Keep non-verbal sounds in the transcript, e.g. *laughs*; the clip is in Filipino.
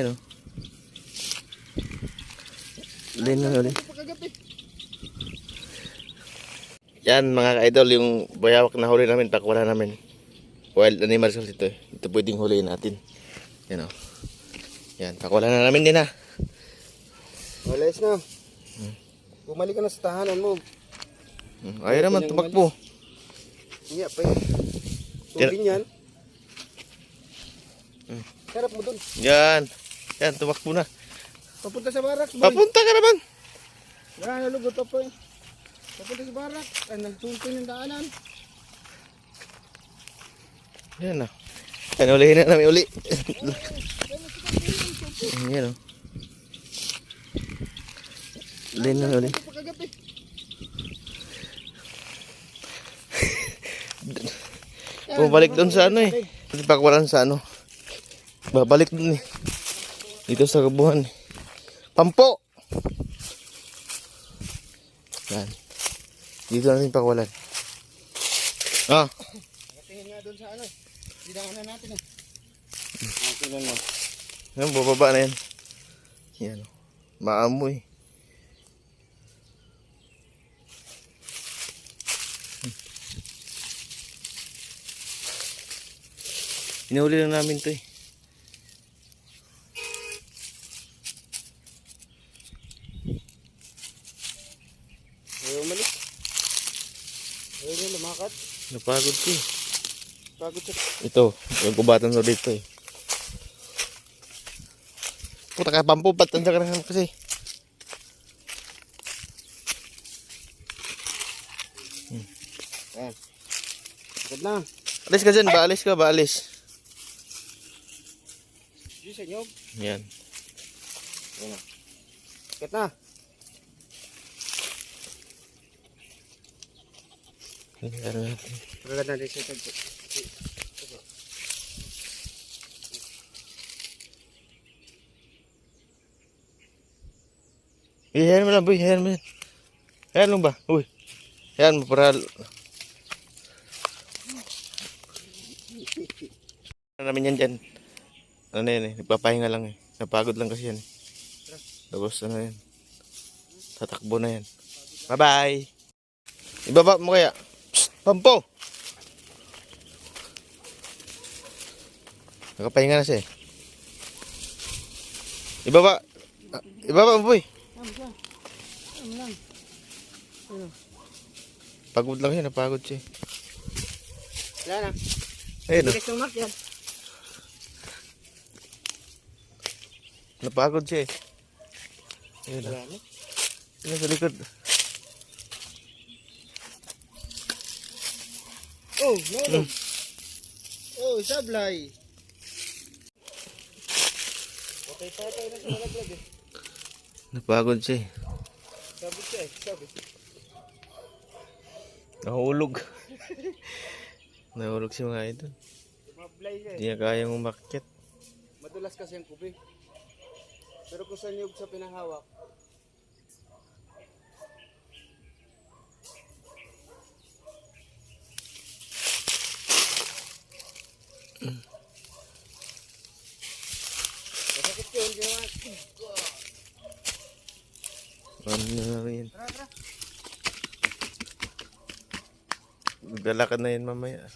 Yan o. Uli na uli. Yan mga ka-idol, yung bayawak na huli namin, pakawala namin. Wild animals kasi ito eh. Ito pwedeng huliin natin. Yan o. Yan, pakawala na namin din ha. Walayas na. Bumalik ka na sa tahanan mo. Hmm, Ayaw naman, tumakbo. Iya pa eh. Tubig yan. Harap mo dun. Yan. Yan, tumakbo na. Papunta sa barak. boy. Papunta ka naman. Yan, nalugot pa eh. Papunta sa barak. Ay, nagtuntun yung daanan. Yan na. Yan, ulihin na namin uli. *laughs* Yan o. Ulihin na uli. Bumalik doon sa ano eh. Pakwalan sa ano. Babalik doon eh. Dito sa kabuhan. Pampo! Yan. Dito natin pakwalan. Ah, Tingin nga dun sa ano. Dinaanan natin eh. Tingnan mo. yan, bababa na yan. Yan. Maamoy. Inuli lang namin to eh. Ayaw umalik. Na lumakat. Napagod ko eh. Pagod sa... Ito, yung kubatan ko dito eh. Puta ka, pampupat ang sakit na kasi. Ayan. Agad na. Alis ka dyan, baalis ka, baalis. Di sa nyog. Yan. Agad na. Yan natin. Agad na din sa tagpo. Iyan mo lang, boy. Iyan mo yan. Iyan mo ba? Uy. Iyan mo para... Ano namin yan dyan? Ano yan eh, nagpapahinga lang eh. Napagod lang kasi yan eh. Tapos ano yan. Tatakbo na yan. Bye-bye! Ibaba mo kaya. Pampo! Nakapahinga na siya eh. Ibaba! Ah, Ibaba? Ano lang? Pagod lang siya, napagod siya. Wala na. Ayun oh, Bilis ng mark yan. napagod siya eh. Ayun oh. Wala na. Ayun sa likod. Oh, no. Oh, sablay. Okay, patay na sa malaglag eh. Napagod siya eh. Sabi siya eh, sabi. Nahulog. *laughs* Nahulog si mga idol. Mablay siya eh. Hindi niya kayang umakyat. Madulas kasi ang kubi. Pero kung sa niyog sa pinahawak, Ano na. Tara, tara. Maglalakad na yun mamaya.